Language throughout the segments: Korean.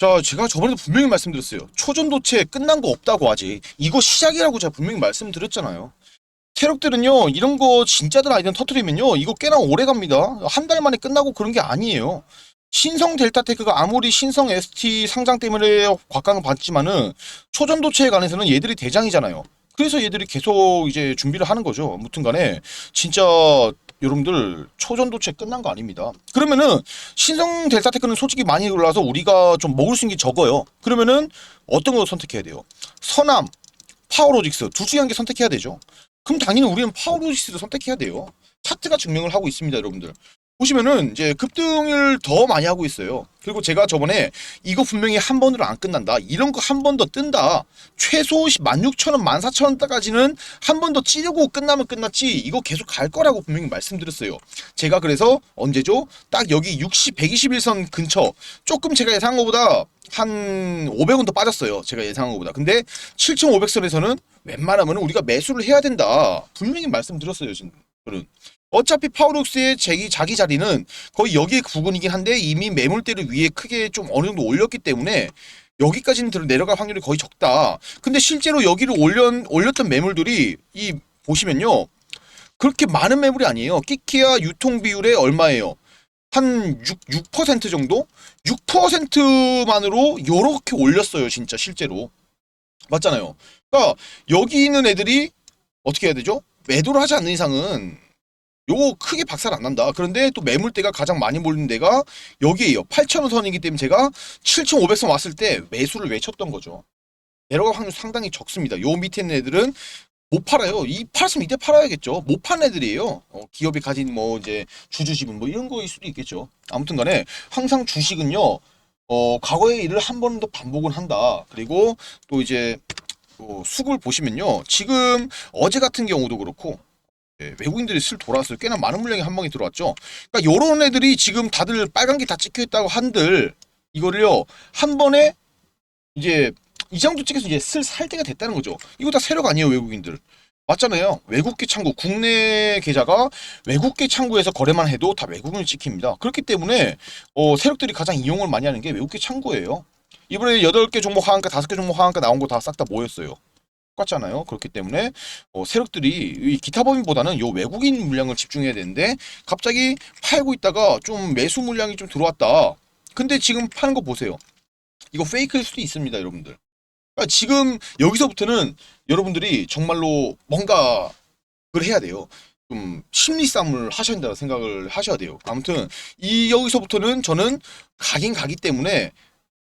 자, 제가 저번에도 분명히 말씀드렸어요. 초전도체 끝난 거 없다고 아직. 이거 시작이라고 제가 분명히 말씀드렸잖아요. 세력들은요, 이런 거 진짜들 아이디어 터트리면요, 이거 꽤나 오래 갑니다. 한 달 만에 끝나고 그런 게 아니에요. 신성 델타테크가 아무리 신성 ST 상장 때문에 곽강을 받지만은 초전도체에 관해서는 얘들이 대장이잖아요. 그래서 얘들이 계속 이제 준비를 하는 거죠. 무튼 간에 진짜 여러분들 초전도체 끝난 거 아닙니다. 그러면은 신성 델타 테크는 솔직히 많이 올라서 우리가 좀 먹을 수 있는 게 적어요. 그러면은 어떤 거 선택해야 돼요? 서남, 파워로직스 둘 중에 한 개 선택해야 되죠. 그럼 당연히 우리는 파워로직스를 선택해야 돼요. 차트가 증명을 하고 있습니다, 여러분들. 보시면은 이제 급등을 더 많이 하고 있어요. 그리고 제가 저번에 이거 분명히 한 번으로 안 끝난다. 이런 거 한 번 더 뜬다. 최소 16,000원, 14,000원까지는 한 번 더 찌르고 끝나면 끝났지. 이거 계속 갈 거라고 분명히 말씀드렸어요. 제가 그래서 언제죠? 딱 여기 60, 121선 근처 조금 제가 예상한 것보다 한 500원 더 빠졌어요. 제가 예상한 것보다. 근데 7,500선에서는 웬만하면 우리가 매수를 해야 된다. 분명히 말씀드렸어요, 지금. 어차피 파워룩스의 자기, 자기 자리는 거의 여기에 부근이긴 한데 이미 매물대를 위에 크게 좀 어느 정도 올렸기 때문에 여기까지는 들- 내려갈 확률이 거의 적다. 근데 실제로 여기를 올려, 올렸던 매물들이 이 보시면요. 그렇게 많은 매물이 아니에요. 끼키야 유통 비율에 얼마예요? 한 6, 6% 정도? 6%만으로 요렇게 올렸어요, 진짜 실제로. 맞잖아요. 그러니까 여기 있는 애들이 어떻게 해야 되죠? 매도를 하지 않는 이상은 요거 크게 박살 안 난다. 그런데 또 매물대가 가장 많이 몰린 데가 여기에요. 8,000원 선이기 때문에 제가 7,500선 왔을 때 매수를 외쳤던 거죠. 내려갈 확률 상당히 적습니다. 요 밑에 있는 애들은 못 팔아요. 이 팔았으면 이때 팔아야겠죠. 못 파는 애들이에요. 어, 기업이 가진 뭐 이제 주주 지분 뭐 이런 거일 수도 있겠죠. 아무튼 간에 항상 주식은요. 어, 과거의 일을 한 번 더 반복을 한다. 그리고 또 이제 어, 수급을 보시면요. 지금 어제 같은 경우도 그렇고 예, 외국인들이 슬 돌아왔어요. 꽤나 많은 물량이 한 방에 들어왔죠. 그러니까 요런 애들이 지금 다들 빨간 게 다 찍혀 있다고 한들 이거를요 한 번에 이제 이 정도 찍혀서 이제 슬 살 때가 됐다는 거죠. 이거 다 세력 아니에요 외국인들. 맞잖아요. 외국계 창구, 국내 계좌가 외국계 창구에서 거래만 해도 다 외국인을 찍힙니다. 그렇기 때문에 어, 세력들이 가장 이용을 많이 하는 게 외국계 창구예요. 이번에 8개 종목 하한가, 5개 종목 하한가 나온 거 다 싹다 모였어요. 똑같잖아요. 그렇기 때문에 어, 세력들이 이 기타 범위보다는 요 외국인 물량을 집중해야 되는데 갑자기 팔고 있다가 좀 매수 물량이 좀 들어왔다. 근데 지금 파는 거 보세요. 이거 페이크일 수도 있습니다, 여러분들. 그러니까 지금 여기서부터는 여러분들이 정말로 뭔가 그걸 해야 돼요. 좀 심리 싸움을 하셔야 된다고 생각을 하셔야 돼요. 아무튼 이 여기서부터는 저는 가긴 가기 때문에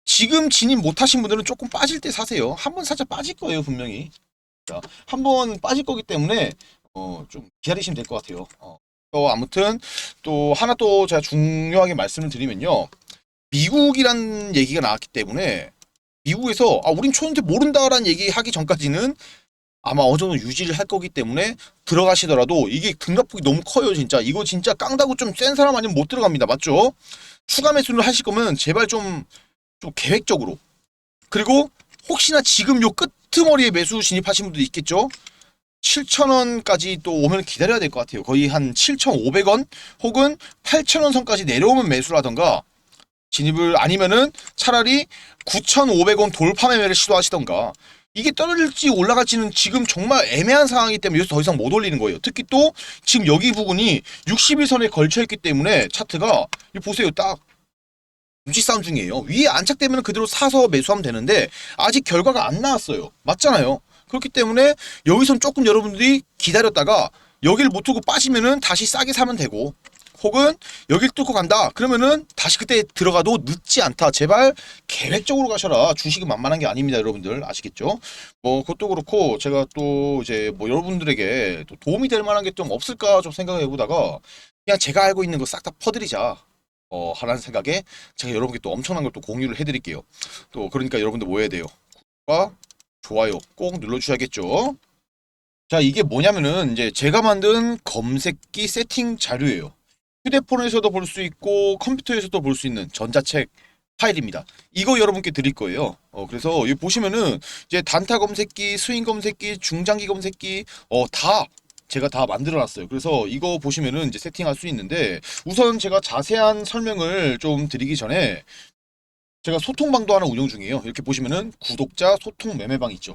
지금 진입 못하신 분들은 조금 빠질 때 사세요. 한 번 살짝 빠질 거예요, 분명히. 자, 한번 빠질 거기 때문에 어, 좀 기다리시면 될 것 같아요. 어. 또 아무튼 또 하나 또 제가 중요하게 말씀을 드리면요. 미국이란 얘기가 나왔기 때문에 미국에서 아 우린 초는데 모른다라는 얘기 하기 전까지는 아마 어느 정도 유지를 할 거기 때문에 들어가시더라도 이게 등락폭이 너무 커요 진짜 이거 진짜 깡다고 좀 센 사람 아니면 못 들어갑니다 맞죠? 추가 매수를 하실 거면 제발 좀 좀 계획적으로 그리고 혹시나 지금 요 끄트머리에 매수 진입하신 분도 있겠죠? 7,000원까지 또 오면 기다려야 될 것 같아요. 거의 한 7,500원 혹은 8,000원 선까지 내려오면 매수를 하던가 진입을 아니면은 차라리 9,500원 돌파 매매를 시도하시던가 이게 떨어질지 올라갈지는 지금 정말 애매한 상황이기 때문에 여기서 더 이상 못 올리는 거예요. 특히 또 지금 여기 부분이 61선에 걸쳐 있기 때문에 차트가 이 보세요. 딱 유지 싸움 중이에요. 위에 안착되면 그대로 사서 매수하면 되는데 아직 결과가 안 나왔어요. 맞잖아요. 그렇기 때문에 여기선 조금 여러분들이 기다렸다가 여기를 못 두고 빠지면은 다시 싸게 사면 되고 혹은 여길 뚫고 간다 그러면은 다시 그때 들어가도 늦지 않다 제발 계획적으로 가셔라 주식이 만만한 게 아닙니다 여러분들 아시겠죠 뭐 그것도 그렇고 제가 또 이제 뭐 여러분들에게 또 도움이 될 만한 게 좀 없을까 좀 생각해 보다가 그냥 제가 알고 있는 거 싹 다 퍼드리자 어 하라는 생각에 제가 여러분께 또 엄청난 걸 또 공유를 해드릴게요 또 그러니까 여러분들 뭐 해야 돼요 구독과 좋아요 꼭 눌러주셔야겠죠 자 이게 뭐냐면은 이제 제가 만든 검색기 세팅 자료예요 휴대폰에서도 볼 수 있고 컴퓨터에서도 볼 수 있는 전자책 파일입니다. 이거 여러분께 드릴 거예요. 어, 그래서 여기 보시면은 이제 단타 검색기, 스윙 검색기, 중장기 검색기, 어, 다 제가 다 만들어 놨어요. 그래서 이거 보시면은 이제 세팅할 수 있는데 우선 제가 자세한 설명을 좀 드리기 전에 제가 소통방도 하나 운영 중이에요. 이렇게 보시면은 구독자 소통 매매방 있죠.